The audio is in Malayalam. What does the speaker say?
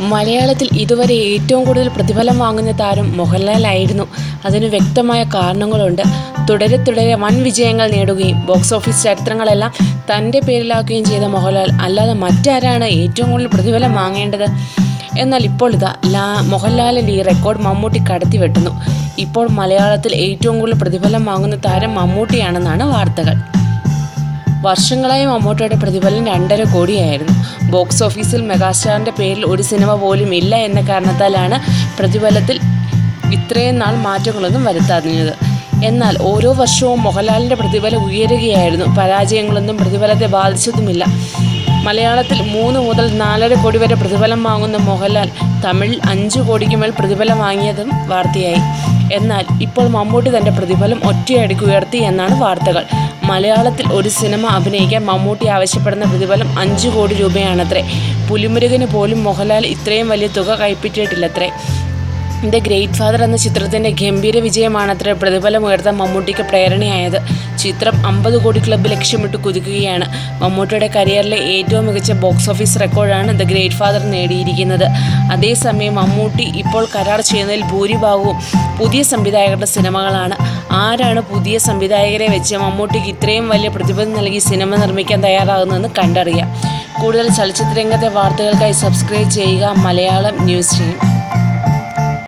മലയാളത്തിൽ ഇതുവരെ ഏറ്റവും കൂടുതൽ പ്രതിഫലം വാങ്ങുന്ന താരം മോഹൻലാലായിരുന്നു അതിന് വ്യക്തമായ കാരണങ്ങളുണ്ട്. തുടരെ തുടരെ വൻ വിജയങ്ങൾ നേടുകയും ബോക്സ് ഓഫീസ് ചരിത്രങ്ങളെല്ലാം തന്റെ പേരിലാക്കുകയും ചെയ്ത മോഹൻലാൽ അല്ലാതെ മറ്റാരാണ് ഏറ്റവും കൂടുതൽ പ്രതിഫലം വാങ്ങേണ്ടത്? എന്നാൽ ഇപ്പോൾ ഇതാ ലാ മോഹൻലാലിന്റെ ഈ റെക്കോർഡ് മമ്മൂട്ടി കടത്തി വെട്ടുന്നു. ഇപ്പോൾ മലയാളത്തിൽ ഏറ്റവും കൂടുതൽ പ്രതിഫലം വാങ്ങുന്ന താരം മമ്മൂട്ടിയാണെന്നാണ് വാർത്തകൾ. വർഷങ്ങളായി മമ്മൂട്ടിയുടെ പ്രതിഫലം രണ്ടര കോടിയായിരുന്നു. ബോക്സ് ഓഫീസിൽ മെഗാസ്റ്റാറിന്റെ പേരിൽ ഒരു സിനിമ പോലും ഇല്ല എന്ന കാരണത്താലാണ് പ്രതിഫലത്തിൽ ഇത്രയും നാൾ മാറ്റങ്ങളൊന്നും വരുത്താതിരുന്നത്. എന്നാൽ ഓരോ വർഷവും മോഹൻലാലിന്റെ പ്രതിഫലം ഉയരുകയായിരുന്നു. പരാജയങ്ങളൊന്നും പ്രതിഫലത്തെ ബാധിച്ചതുമില്ല. മലയാളത്തിൽ മൂന്ന് മുതൽ നാലര കോടി വരെ പ്രതിഫലം വാങ്ങുന്ന മോഹൻലാൽ തമിഴിൽ അഞ്ച് കോടിക്ക് മേൽ പ്രതിഫലം വാങ്ങിയതും വാർത്തയായി. എന്നാൽ ഇപ്പോൾ മമ്മൂട്ടി തന്റെ പ്രതിഫലം ഒറ്റയടിക്ക് ഉയർത്തി എന്നാണ് വാർത്തകൾ. മലയാളത്തിൽ ഒരു സിനിമ അഭിനയിക്കാൻ മമ്മൂട്ടി ആവശ്യപ്പെടുന്ന പ്രതിഫലം അഞ്ച് കോടി രൂപയാണത്രേ. പുലിമുരുകന് പോലും മോഹൻലാൽ ഇത്രയും വലിയ തുക കൈപ്പറ്റിയിട്ടില്ലത്രേ. ദ ഗ്രേറ്റ് ഫാദർ എന്ന ചിത്രത്തിന്റെ ഗംഭീര വിജയമാണത്രേ പ്രതിഫലം ഉയർത്താൻ മമ്മൂട്ടിക്ക് പ്രേരണയായത്. ചിത്രം അമ്പത് കോടി ക്ലബ്ബ് ലക്ഷ്യമിട്ട് കുതിക്കുകയാണ്. മമ്മൂട്ടിയുടെ കരിയറിലെ ഏറ്റവും മികച്ച ബോക്സ് ഓഫീസ് റെക്കോർഡാണ് ദ ഗ്രേറ്റ് ഫാദർ നേടിയിരിക്കുന്നത്. അതേസമയം മമ്മൂട്ടി ഇപ്പോൾ കരാർ ചെയ്യുന്നതിൽ ഭൂരിഭാഗവും പുതിയ സംവിധായകരുടെ സിനിമകളാണ്. ആരാണ് പുതിയ സംവിധായകരെ വെച്ച് മമ്മൂട്ടിക്ക് ഇത്രയും വലിയ പ്രതിബന്ധം നൽകി സിനിമ നിർമ്മിക്കാൻ തയ്യാറാകുന്നതെന്ന് കണ്ടറിയാം. കൂടുതൽ ചലച്ചിത്ര രംഗത്തെ വാർത്തകൾക്കായി സബ്സ്ക്രൈബ് ചെയ്യുക മലയാളം ന്യൂസ് ടീം.